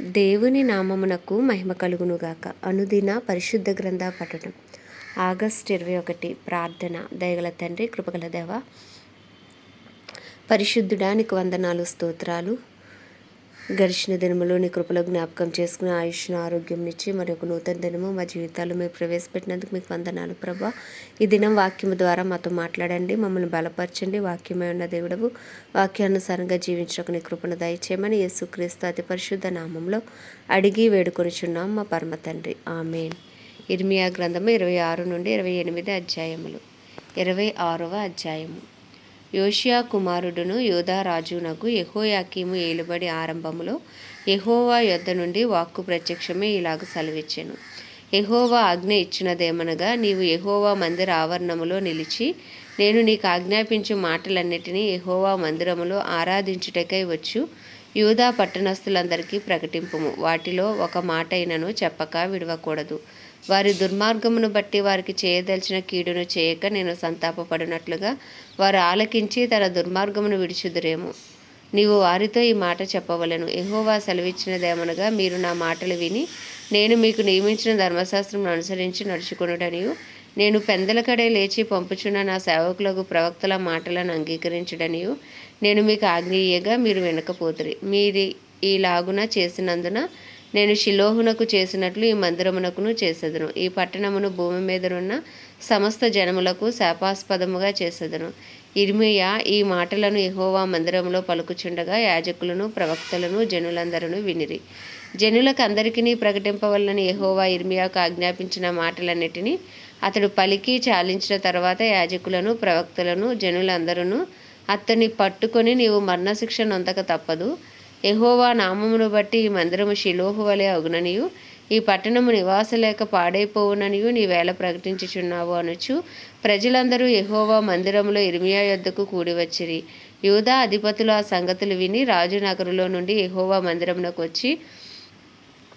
దేవుని నామమునకు మహిమ కలుగునుగాక. అనుదిన పరిశుద్ధ గ్రంథ పఠనం. ఆగస్ట్ ఇరవై ఒకటి ప్రార్థన. దయగల తండ్రి కృపగల దేవ పరిశుద్ధుడానికి వందనాలు స్తోత్రాలు. గడిచిన దినములో నీ కృపలో జ్ఞాపకం చేసుకుని ఆయుష్ను ఆరోగ్యం ఇచ్చి మరి ఒక నూతన దినము మా జీవితాలు మీరు ప్రవేశపెట్టినందుకు మీకు వందనాలు ప్రభా. ఈ దినం వాక్యము ద్వారా మాతో మాట్లాడండి మమ్మల్ని బలపరచండి. వాక్యమై ఉన్న దేవుడవు వాక్యానుసారంగా జీవించడానికి నీ కృపను దయచేయమని యేసుక్రీస్తు అతి పరిశుద్ధ నామంలో అడిగి వేడుకొనిచున్నాం మా పరమ తండ్రి. ఆమెన్. ఇర్మియా గ్రంథము ఇరవై ఆరు నుండి ఇరవై ఎనిమిది అధ్యాయములు. ఇరవై ఆరవ అధ్యాయము. యోషియా కుమారుడును యోధా రాజునకు యెహోయాకీము ఏలుబడి ఆరంభములో యెహోవా యొద్ద నుండి వాక్కు ప్రత్యక్షమే ఇలాగ సెలవిచ్చెను. యెహోవా ఆజ్ఞ ఇచ్చినదేమనగా నీవు యెహోవా మందిర ఆవరణములో నిలిచి నేను నీకు ఆజ్ఞాపించు మాటలన్నిటినీ యెహోవా మందిరములో ఆరాధించుటకై వచ్చు. యూదా పట్టణస్థులందరికీ ప్రకటింపుము. వాటిలో ఒక మాటైనను చెప్పక విడవకూడదు. వారి దుర్మార్గమును బట్టి వారికి చేయదలిచిన కీడును చేయక నేను సంతాపపడినట్లుగా వారు ఆలకించి తన దుర్మార్గమును విడిచుదురేమో. నీవు వారితో ఈ మాట చెప్పవలను. ఎహోవా సెలవిచ్చినదేమనగా మీరు నా మాటలు విని నేను మీకు నియమించిన ధర్మశాస్త్రం అనుసరించి నడుచుకునుడనియు నేను పెందలకడే లేచి పంపుచున్న నా సేవకులకు ప్రవక్తల మాటలను అంగీకరించడనియు నేను మీకు ఆజ్ఞేయగా మీరు వెనకపోతురి. మీరు ఈలాగున చేసినందున నేను షిలోహునకు చేసినట్లు ఈ మందిరమునకును చేసేదను. ఈ పట్టణమును భూమి మీదనున్న సమస్త జనములకు శాపాస్పదముగా చేసేదను. ఇర్మియా ఈ మాటలను ఇహోవా మందిరంలో పలుకుచుండగా యాజకులను ప్రవక్తలను జనులందరూ వినిరి. జనులకు అందరికీ ప్రకటింపవల్లని ఎహోవా ఇర్మియాకు ఆజ్ఞాపించిన మాటలన్నిటినీ అతడు పలికి చాలించిన తర్వాత యాజకులను ప్రవక్తలను జనులందరూ అతన్ని పట్టుకొని నీవు మరణశిక్ష నొందక తప్పదు. ఎహోవా నామమును బట్టి ఈ మందిరము శిలోహు వలె అగుననియు. ఈ పట్టణము నివాసలేక పాడైపోవుననియు నీవేళ ప్రకటించుచున్నావు అనుచు. ప్రజలందరూ ఎహోవా మందిరములో ఇర్మియా యొద్దకు కూడివచ్చిరి యూదా అధిపతులు ఆ సంగతులు విని రాజు నగరులో నుండి ఎహోవా మందిరమునకు వచ్చి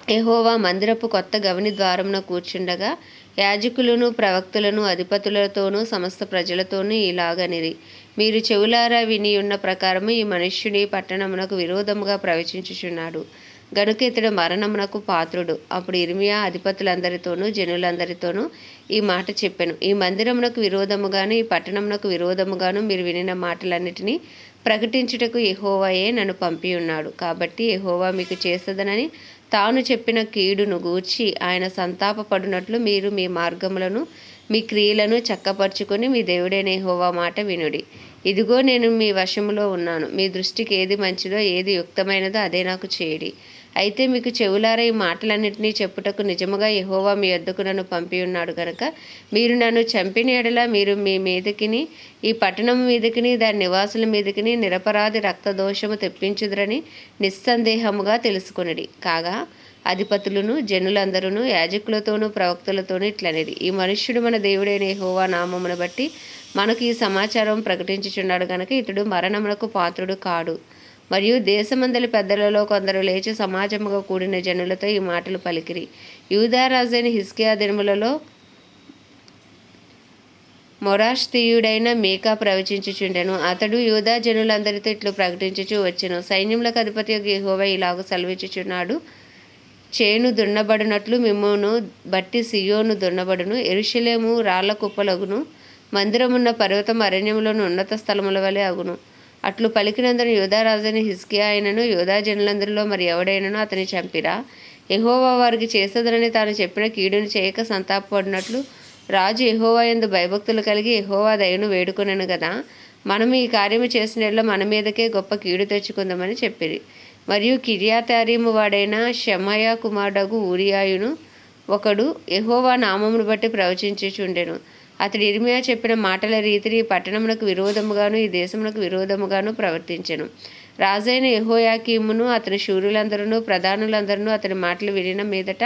ఎహోవా మందిరపు కొత్త గవని ద్వారమున కూర్చుండగా యాజకులను ప్రవక్తులను అధిపతులతోనూ సమస్త ప్రజలతోనూ ఇలాగనిరి. మీరు చెవులారా విని ఉన్న ప్రకారము ఈ మనుష్యుని పట్టణమునకు విరోధముగా ప్రవచించుచున్నాడు గనుక ఇతడు మరణమునకు పాత్రుడు. అప్పుడు ఇర్మియా అధిపతులందరితోనూ జనులందరితోనూ ఈ మాట చెప్పాను. ఈ మందిరమునకు విరోధముగాను ఈ పట్టణమునకు విరోధముగాను మీరు వినిన మాటలన్నిటినీ ప్రకటించుటకు ఎహోవాయే నన్ను పంపి ఉన్నాడు కాబట్టి ఎహోవా మీకు చేస్తుందనని తాను చెప్పిన కీడును గూర్చి ఆయన సంతాపపడినట్లు మీరు మీ మార్గములను మీ క్రియలను చక్కపరుచుకొని మీ దేవుడైన యెహోవా మాట వినుడి. ఇదిగో నేను మీ వశములో ఉన్నాను. మీ దృష్టికి ఏది మంచిదో ఏది యుక్తమైనదో అదే నాకు చేయడి. అయితే మీకు చెవులారా ఈ మాటలన్నింటినీ చెప్పుటకు నిజముగా యహోవా మీ వద్దకు నన్ను పంపి ఉన్నాడు కనుక మీరు నన్ను చంపిన ఎడలా మీరు మీ మీదకిని ఈ పట్టణం మీదకిని దాని నివాసుల మీదకిని నిరపరాధి రక్తదోషము తెప్పించుదరని నిస్సందేహముగా తెలుసుకొనిడి. కాగా అధిపతులను జనులందరూ యాజకులతోనూ ప్రవక్తలతోనూ ఇట్లనేది. ఈ మనుష్యుడు మన దేవుడైన హోవా నామమును బట్టి మనకు ఈ సమాచారం ప్రకటించుచున్నాడు కనుక ఇతడు మరణమునకు పాత్రుడు కాడు. మరియు దేశమందలి పెద్దలలో కొందరు లేచి సమాజముగా కూడిన జనులతో ఈ మాటలు పలికిరి. యూదారాజైన హిస్కియా దినములలో మొరాష్తీయుడైన మీకా ప్రవచించుచుండెను. అతడు యూదా జనులందరితో ఇట్లు ప్రకటించుచు వచ్చెను. సైన్యములకు అధిపతి యెహోవా ఇలాగ సెలవిచ్చుచున్నాడు. చేను దున్నబడినట్లు మిమ్మును బట్టి సియోను దున్నబడును. ఎరుషలేము రాళ్ళ కుప్పలగును. మందిరమున్న పర్వతం అరణ్యములోని ఉన్నత స్థలముల వలె అగును. అట్లు పలికినందున యోధారాజుని హిస్కియా అయినను యోధా జనులందరిలో మరి ఎవడైనను అతని చంపిరా. ఎహోవా వారికి చేసదనని తాను చెప్పిన కీడును చేయక సంతాపడినట్లు రాజు ఎహోవా ఎందు భయభక్తులు కలిగి ఎహోవా దయను వేడుకొనను కదా మనం ఈ కార్యము చేసిన మన మీదకే గొప్ప కీడు తెచ్చుకుందామని చెప్పిరి. మరియు కిర్యాతారీము వాడైన షమయ కుమారుడగు ఊరియాయును ఒకడు ఎహోవా నామమును బట్టి ప్రవచించుచుండెను. అతడు ఇర్మియా చెప్పిన మాటల రీతిని ఈ పట్టణమునకు విరోధముగాను ఈ దేశమునకు విరోధముగాను ప్రవర్తించెను. రాజైన యహోయాకీమును అతని శూరులందరూ ప్రధానులందరూ అతని మాటలు వినిన మీదట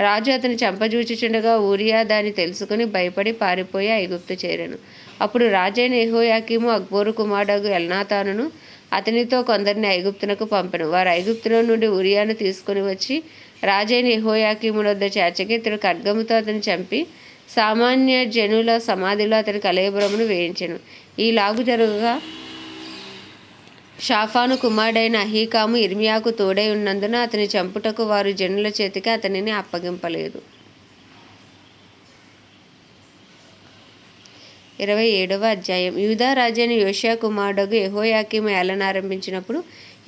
రాజు అతని చంపజూచుచుండగా ఊరియా దాన్ని తెలుసుకుని భయపడి పారిపోయి ఐగుప్తు చేరాను. అప్పుడు రాజైన యహోయాకీము అక్బోరు కుమారుడు ఎల్నాతానును అతనితో కొందరిని ఐగుప్తునకు పంపెను. వారు ఐగుప్తులో నుండి ఉరియాను తీసుకుని వచ్చి రాజైన యహోయాకీముల వద్ద చేర్చకి ఇతడు ఖడ్గముతో అతను చంపి సామాన్య జనుల సమాధిలో అతని కలయబురమును వేయించెను. ఈలాగు జరుగుగా షాఫాను కుమారుడైన అహీకాము ఇర్మియాకు తోడై ఉన్నందున అతని చంపుటకు వారు జనుల చేతికి అతనిని అప్పగింపలేదు. ఇరవై ఏడవ అధ్యాయం. యూదా రాజైన యోషియా కుమారుడు యెహోయాకీము ఏలనారంభించినప్పుడు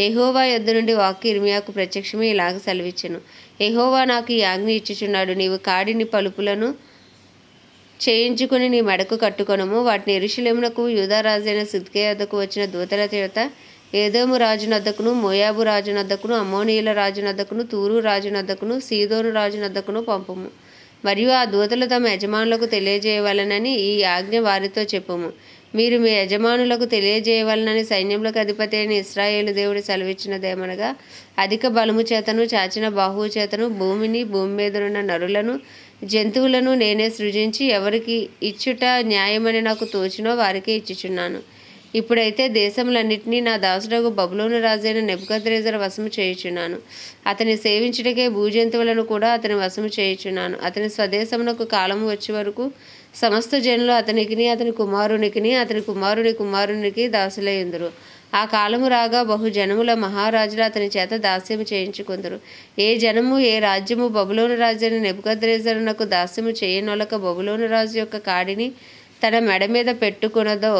ఎహోవా యొద్ద నుండి వాక్కు ఇర్మియాకు ప్రత్యక్షమే ఇలాగ సెలవిచ్చెను. ఎహోవా నాకు ఈ ఆజ్ఞ ఇచ్చుచున్నాడు. నీవు కాడిని పలుపులను చేయించుకుని నీ మెడకు కట్టుకొనము. వాటిని ఎరుషలేమునకు యూదారాజైన సిద్కేయద్దకు వచ్చిన దూతల చేత ఏదోము రాజునద్దకును మోయాబు రాజునద్దకును అమ్మోనీయుల రాజునద్దకును తూరు రాజునద్దకును సీదోను రాజునద్దకును పంపము. మరియు ఆ దూతలు తమ యజమానులకు తెలియజేయవలనని ఈ ఆజ్ఞ వారితో చెప్పుము. మీరు మీ యజమానులకు తెలియజేయవలనని సైన్యములకు అధిపతి అయిన ఇస్రాయేలు దేవుడు సెలవిచ్చినదేమనగా అధిక బలము చేతను చాచిన బాహువు చేతను భూమిని భూమి మీదనున్న నరులను జంతువులను నేనే సృజించి ఎవరికి ఇచ్చుట న్యాయమని నాకు తోచినో వారికే ఇచ్చుచున్నాను. ఇప్పుడైతే దేశములన్నింటినీ నా దాసుడకు బబులోను రాజైన నెబుకద్రేజర్ వశము చేయుచున్నాను. అతని సేవించుటకే భూజంతువులను కూడా అతని వశము చేయుచున్నాను. అతని స్వదేశమునకు కాలము వచ్చే వరకు సమస్త జనులు అతనికిని అతని కుమారునికిని అతని కుమారుని కుమారునికి దాసులయ్యందురు ఆ కాలము రాగా బహు జనముల మహారాజులు అతని చేత దాస్యము చేయించుకుందరు. ఏ జనము ఏ రాజ్యము బబులోను రాజైన నెబుకద్రేజరునకు దాస్యము చేయనొలక బబులోను రాజు యొక్క కాడిని తన మెడ మీద పెట్టుకున్నదో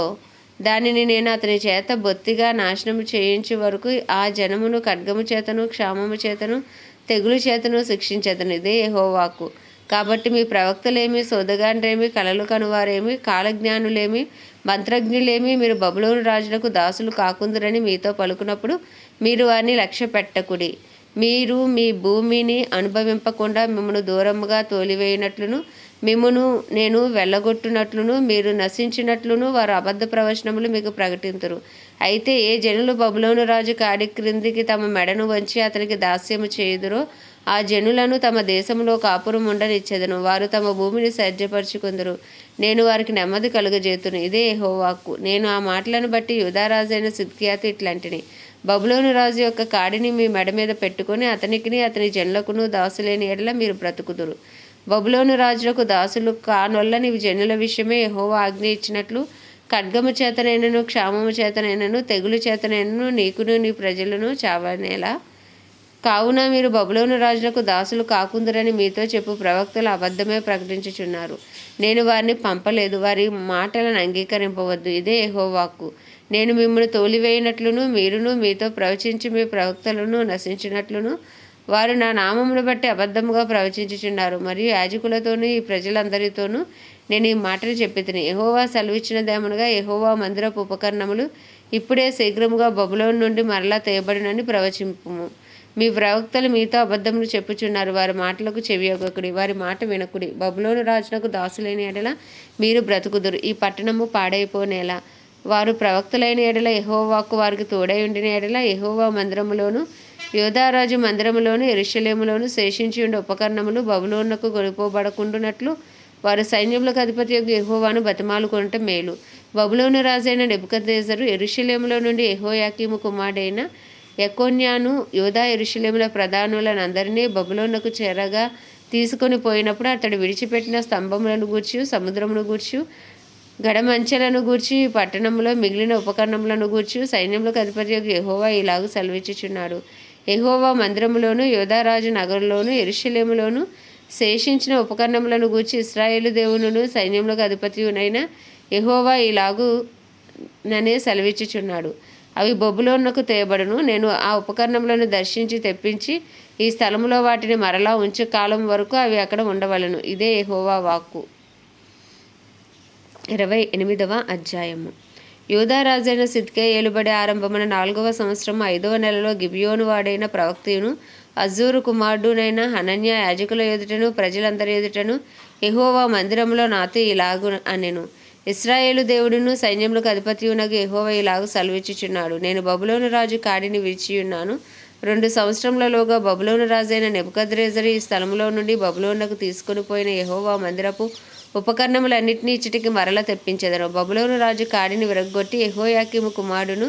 దానిని నేను అతని చేత బొత్తిగా నాశనము చేయించే వరకు ఆ జనమును ఖడ్గము చేతను క్షామము చేతను తెగులు చేతను శిక్షించేతను ఇదే యహోవాకు. కాబట్టి మీ ప్రవక్తలేమి సోదగాండ్రేమి కలలు కనువారేమి కాలజ్ఞానులేమి మంత్రజ్ఞులేమి మీరు బబులోను రాజులకు దాసులు కాకుందురని మీతో పలుకున్నప్పుడు మీరు వారిని లక్ష్య పెట్టకుడి. మీరు మీ భూమిని అనుభవింపకుండా మిమ్మల్ని దూరముగా తోలివేయనట్లును మిమ్మును నేను వెళ్ళగొట్టునట్లును మీరు నశించినట్లును వారు అబద్ధ ప్రవచనములు మీకు ప్రకటింతురు. అయితే ఏ జనులు బబులోను రాజు కాడి క్రిందికి తమ మెడను వంచి అతనికి దాస్యము చేయుదురో ఆ జనులను తమ దేశంలో కాపురం ఉండనిచ్చేదను. వారు తమ భూమిని సజ్జపరుచుకుందరు నేను వారికి నెమ్మది కలుగజేతును. ఇదే యెహోవాకు. నేను ఆ మాటలను బట్టి యుధారాజైన సిద్కియాతు ఇట్లాంటిని. బబులోను రాజు యొక్క కాడిని మీ మెడ మీద పెట్టుకొని అతనికిని అతని జనులకును దాసులేని ఎడల మీరు బ్రతుకుదురు. బబులోను రాజులకు దాసులు కానొల్లని జనుల విషయమే యహోవా ఆజ్ఞ ఇచ్చినట్లు ఖడ్గము చేతనైనను క్షామము చేతనైనను తెగులు చేతనైనను నీకును నీ ప్రజలను చావనేలా? కావున మీరు బబులోను రాజులకు దాసులు కాకుందురని మీతో చెప్పు ప్రవక్తలు అబద్ధమే ప్రకటించుచున్నారు. నేను వారిని పంపలేదు వారి మాటలను అంగీకరింపవద్దు ఇదే యెహోవాకు. నేను మిమ్మల్ని తోలివేయనట్లును మీరును మీతో ప్రవచించి మీ ప్రవక్తలను నశించినట్లును వారు నా నామమును బట్టి అబద్ధముగా ప్రవచించుచున్నారు. మరియు యాజకులతోనూ ఈ ప్రజలందరితోనూ నేను ఈ మాటలు చెప్పితిని. యెహోవా సెలవిచ్చినదేమనగా ఎహోవా మందిరపు ఉపకరణములు ఇప్పుడే శీఘ్రముగా బబులోను నుండి మరలా తేయబడినని ప్రవచింపుము. మీ ప్రవక్తలు మీతో అబద్ధములు చెప్పుచున్నారు. వారి మాటలకు చెవియొగకుడి వారి మాట వినకుడి. బబులోను రాజునకు దాసులైన ఎడల మీరు బ్రతుకుదురు. ఈ పట్టణము పాడైపోనేలా. వారు ప్రవక్తలైన ఎడల ఎహోవాకు వారికి తోడై ఉండిన ఎడల ఎహోవా మందిరములోను యోధారాజు మందిరములోను ఎరుషలేములోను శేషించి ఉండే ఉపకరణములు బబులోనకు కొనుపోబడకుండునట్లు వారు సైన్యములకు అధిపతి యొక్క ఎహోవాను బతిమాలుకొనటం మేలు. బబులోను రాజైన నెబుకద్నేజరు ఎరుషలేములో నుండి ఎహోయాకీము కుమారుడైన ఎకోన్యాను యోధా ఎరుషలేముల ప్రధానులనందరినీ బబులోనకు చేరగా తీసుకొని పోయినప్పుడు అతడు విడిచిపెట్టిన స్తంభములను గూర్చి సముద్రమును గూర్చి గడమంచెలను గూర్చి పట్టణంలో మిగిలిన ఉపకరణములను గూర్చి సైన్యములకు అధిపతి యొక్క ఎహోవా ఇలాగ సెలవిచ్చుచున్నాడు. ఎహోవా మందిరములోను యోధారాజు నగరులోను ఎరుషలేములోను శేషించిన ఉపకరణములను గూర్చి ఇస్రాయేలు దేవునును సైన్యములకు అధిపతియునైన ఎహోవా ఇలాగు ననే సెలవిచ్చుచున్నాడు. అవి బొబ్బులోనకు తేయబడును. నేను ఆ ఉపకరణములను దర్శించి తెప్పించి ఈ స్థలములో వాటిని మరలా ఉంచు కాలం వరకు అవి అక్కడ ఉండవలను. ఇదే ఎహోవా వాక్కు. ఇరవై ఎనిమిదవ అధ్యాయము. యూదారాజైన సిద్కే ఏలుబడి ఆరంభమైన నాలుగవ సంవత్సరం ఐదవ నెలలో గిబియోను వాడైన ప్రవక్తియును అజూరు కుమారుడునైన హనన్య యాజకుల ఎదుటను ప్రజలందరి ఎదుటను ఎహోవా మందిరంలో నాతో ఇలాగు అనెను. ఇస్రాయేలు దేవుడును సైన్యములకు అధిపతియునకు ఎహోవా ఇలాగు సెలవిచ్చుచున్నాడు. నేను బబులోను రాజు కాడిని విడిచియున్నాను రెండు సంవత్సరములలోగా బబులోను రాజైన నెబుకద్రేజరు ఈ స్థలంలో నుండి బబులోనకు తీసుకుని పోయిన యెహోవా మందిరపు ఉపకరణములన్నింటినీ ఇచ్చటికి మరల తెప్పించెదను బబులోను రాజు కాడిని విరగొట్టి ఎహోయాకిము కుమారుడును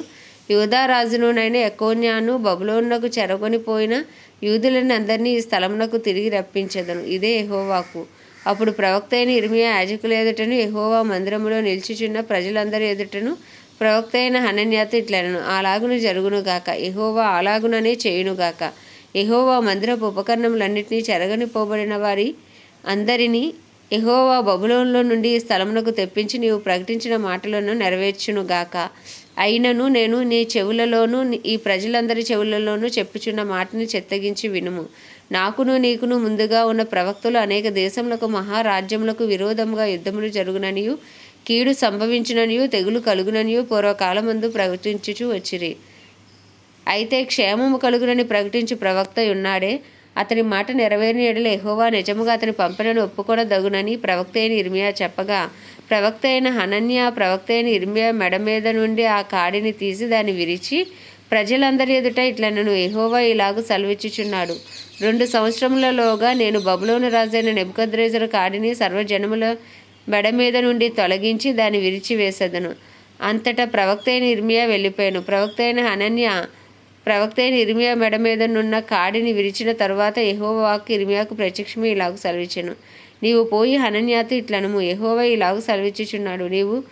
యూదా రాజునునైన ఎకోన్యాను బబులోనునకు చెరగొని పోయిన యూదులని అందరినీ ఈ స్థలమునకు తిరిగి రప్పించెదను ఇదే ఎహోవాకు అప్పుడు ప్రవక్త అయిన ఇర్మియా యాజకుల ఎదుటను ఎహోవా మందిరములో నిలిచిచున్న ప్రజలందరి ఎదుటను ప్రవక్త అయిన హనన్యాత ఇట్లనను అలాగును జరుగునుగాక ఎహోవా అలాగుననే చేయునుగాక ఎహోవా మందిరపు ఉపకరణములన్నింటినీ చెరగనిపోబడిన వారి అందరినీ ఎహోవా బబులోన్లో నుండి ఈ స్థలమునకు తెప్పించి నీవు ప్రకటించిన మాటలను నెరవేర్చునుగాక అయినను నేను నీ చెవులలోనూ ఈ ప్రజలందరి చెవులలోనూ చెప్పుచున్న మాటని చెత్తగించి వినుము. నాకును నీకును ముందుగా ఉన్న ప్రవక్తలు అనేక దేశములకు మహారాజ్యములకు విరోధముగా యుద్ధములు జరుగుననియు కీడు సంభవించిననియు తెగులు కలుగుననియు పూర్వకాలమందు ప్రకటించుచు వచ్చిరి. అయితే క్షేమము కలుగునని ప్రకటించు ప్రవక్త ఉన్నాడే. అతని మాట నెరవేరిన ఎడల ఎహోవా నిజముగా అతని పంపినను ఒప్పుకొనదగునని ప్రవక్త అయిన ఇర్మియా చెప్పగా ప్రవక్త అయిన హనన్య ప్రవక్త అయిన ఇర్మియా మెడ మీద నుండి ఆ కాడిని తీసి దాన్ని విరిచి ప్రజలందరి ఎదుట ఇట్లనను ఎహోవా ఇలాగూ సెలవిచ్చుచున్నాడు. రెండు సంవత్సరములలోగా నేను బబులోను రాజైన నెబుకద్రేజర్ కాడిని సర్వజనముల మెడ మీద నుండి తొలగించి దాన్ని విరిచివేసేదను. అంతటా ప్రవక్త అయిన ఇర్మియా వెళ్ళిపోయాను. ప్రవక్త అయిన హనన్య ప్రవక్త అయిన ఇర్మియా మెడ మీద నున్న కాడిని విరిచిన తరువాత యహోవాకు ఇర్మియాకు ప్రత్యక్షమే ఇలాగ సెలవిచ్చాను. నీవు పోయి హనన్యాతు ఇట్లనము. యహోవ ఇలాగ సెలవిచ్చుచున్నాడు. నీవు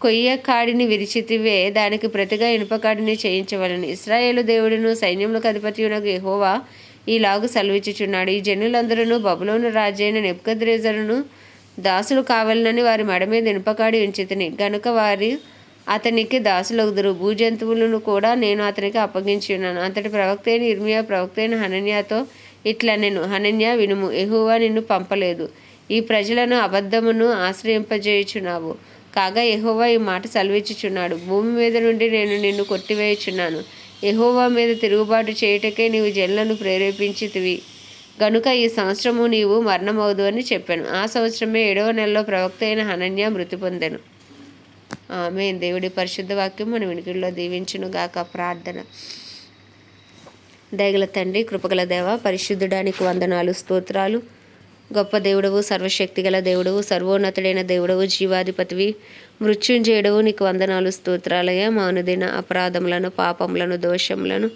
కొయ్య కాడిని విరిచితివే దానికి ప్రతిగా ఇనుపకాడిని చేయించవలను. ఇస్రాయేలు దేవుడును సైన్యములకు అధిపతియునకు యహోవా ఈలాగు సెలవిచ్చుచున్నాడు. ఈ జనులందరూ బబులోను రాజైన నెప్కద్రేజరును దాసులు కావాలనని వారి మెడ మీద ఇనుపకాడి ఉంచితిని. గనుక వారి అతనికి దాసులగుదురు భూజంతువులను కూడా నేను అతనికి అప్పగించి ఉన్నాను. అంతటి ప్రవక్త అయిన ఇర్మియా ప్రవక్త అయిన హనన్యాతో ఇట్లా నేను హనన్య వినుము. ఎహువా నిన్ను పంపలేదు. ఈ ప్రజలను అబద్ధమును ఆశ్రయింపజేయుచున్నావు. కాగా ఎహోవా ఈ మాట సెలవిచ్చుచున్నాడు. భూమి మీద నుండి నేను నిన్ను కొట్టివేయుచున్నాను. ఎహోవా మీద తిరుగుబాటు చేయుటకే నీవు జన్లను ప్రేరేపించితివి. గనుక ఈ సంవత్సరము నీవు మరణమవుదు అని చెప్పాను. ఆ సంవత్సరమే ఏడవ నెలలో ప్రవక్త అయిన హనన్య మృతి పొందాను. ఆమె దేవుడి పరిశుద్ధ వాక్యం మన వినికిడిలో దీవించును గాక ప్రార్థన. దయగల తండ్రి కృపగల దేవ పరిశుద్ధుడానికి వందనాలు స్తోత్రాలు. గొప్ప దేవుడవు సర్వశక్తిగల దేవుడవు సర్వోన్నతుడైన దేవుడవు జీవాధిపతివి. మృత్యుంజయుడవు నీకు వందనాలు స్తోత్రాలయ మానుదిన అపరాధములను పాపములను దోషములను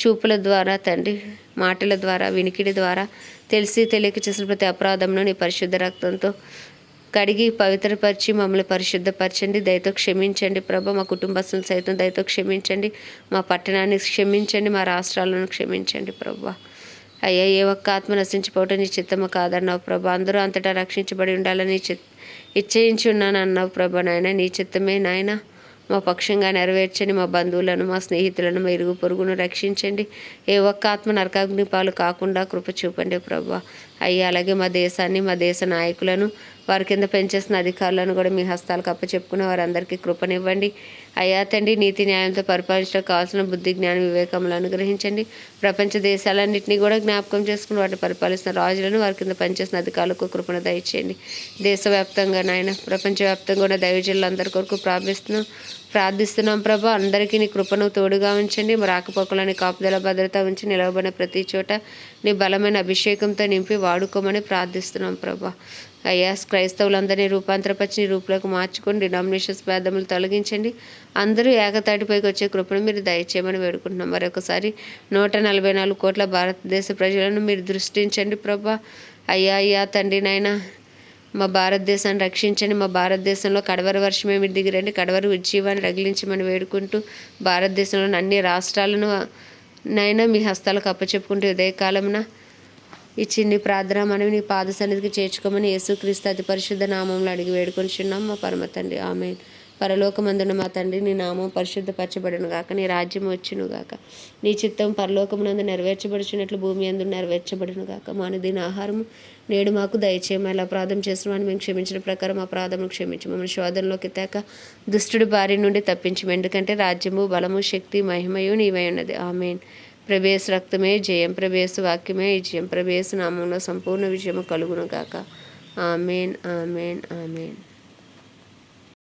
చూపుల ద్వారా తండ్రి మాటల ద్వారా వినికిడి ద్వారా తెలిసి తెలియక చేసిన ప్రతి అపరాధమును నీ పరిశుద్ధ రక్తంతో కడిగి పవిత్రపరిచి మమ్మల్ని పరిశుద్ధపరచండి. దయతో క్షమించండి. ప్రభ మా కుటుంబస్తులు సైతం దయతో క్షమించండి. మా పట్టణాన్ని క్షమించండి. మా రాష్ట్రాలను క్షమించండి ప్రభా. అయ్యా ఏ ఒక్క ఆత్మ నశించిపోవటం నీ చిత్తము కాదన్నావు ప్రభా. అందరూ అంతటా రక్షించబడి ఉండాలని చిత్ ఇచ్చేయించి ఉన్నాను అన్నావు ప్రభా నాయన. నీ చిత్తమే నాయన. మా పక్షంగా నెరవేర్చండి. మా బంధువులను మా స్నేహితులను మా ఇరుగు పొరుగును రక్షించండి. ఏ ఒక్క ఆత్మ నరకాగ్ని పాలు కాకుండా కృప చూపండి ప్రభా. అయ్యా అలాగే మా దేశాన్ని మా దేశ నాయకులను వారి కింద పనిచేసిన అధికారులను కూడా మీ హస్తాలకు అప్పచెప్పుకున్న వారందరికీ కృపనివ్వండి. అయ్యా తండ్రి నీతి న్యాయంతో పరిపాలించడం కావాల్సిన బుద్ధి జ్ఞాన వివేకములను అనుగ్రహించండి. ప్రపంచ దేశాలన్నింటినీ కూడా జ్ఞాపకం చేసుకుని వాటిని పరిపాలిస్తున్న రాజులను వారి కింద పనిచేసిన అధికారులకు కృపణ దయచేయండి. దేశవ్యాప్తంగా నాయన ప్రపంచవ్యాప్తంగా ఉన్న దైవజనులందరి కొరకు ప్రార్థిస్తున్నాం. ప్రార్థిస్తున్నాం ప్రభా అందరికీ నీ కృపను తోడుగా ఉంచండి. రాకపోకలని కాపుదల భద్రత ఉంచి నిలవబడిన ప్రతి చోట నీ బలమైన అభిషేకంతో నింపి వాడుకోమని ప్రార్థిస్తున్నాం ప్రభా. అయ్యా క్రైస్తవులందరినీ రూపాంతరపరిచి రూపులకు మార్చుకొని డినామినేషన్స్ భేదములు తొలగించండి. అందరూ ఏకతాటిపైకి వచ్చే కృపను మీరు దయచేయమని వేడుకుంటున్నాం. మరొకసారి నూట నలభై నాలుగు కోట్ల భారతదేశ ప్రజలను మీరు దృష్టించండి ప్రభా. అయ్యా అయ్యా తండ్రి నాయన మా భారతదేశాన్ని రక్షించండి. మా భారతదేశంలో కడవరి వర్షమే మీరు దిగిరండి కడవరి ఉజ్జీవాన్ని రగిలించమని వేడుకుంటూ భారతదేశంలోని అన్ని రాష్ట్రాలను నైనా మీ హస్తాలకు అప్పచెప్పుకుంటూ ఉదయకాలమున ఈ ఇచ్చింది ప్రార్థన మనవి నీ పాద సన్నిధికి చేర్చుకోమని యేసుక్రీస్తు అతి పరిశుద్ధ నామంలో అడిగి వేడుకొనిచున్నాం మా పరమ తండ్రి ఆమె పరలోకమందున మా తండ్రి నీ నామం పరిశుద్ధపరచబడును గాక నీ రాజ్యం వచ్చును గాక. నీ చిత్తం పరలోకమునందు నెరవేర్చబడుచున్నట్లు భూమి అందు నెరవేర్చబడును గాక. మాను దీని ఆహారం నేడు మాకు దయచేయము ఇలా ప్రార్థన చేస్తున్నామని మేము క్షమించిన ప్రకారం అపరాధమును క్షమించి మమ్మల్ని శోధనలోకి తేక దుష్టుడు బారి నుండి తప్పించము. ఎందుకంటే రాజ్యము బలము శక్తి మహిమయు నీవై ఉన్నది. ఆమెన్. ప్రవేశ రక్తమే జయం ప్రవేశ వాక్యమే జయం. ప్రవేశ నామంలో సంపూర్ణ విజయము కలుగును గాక. Amen amen amen.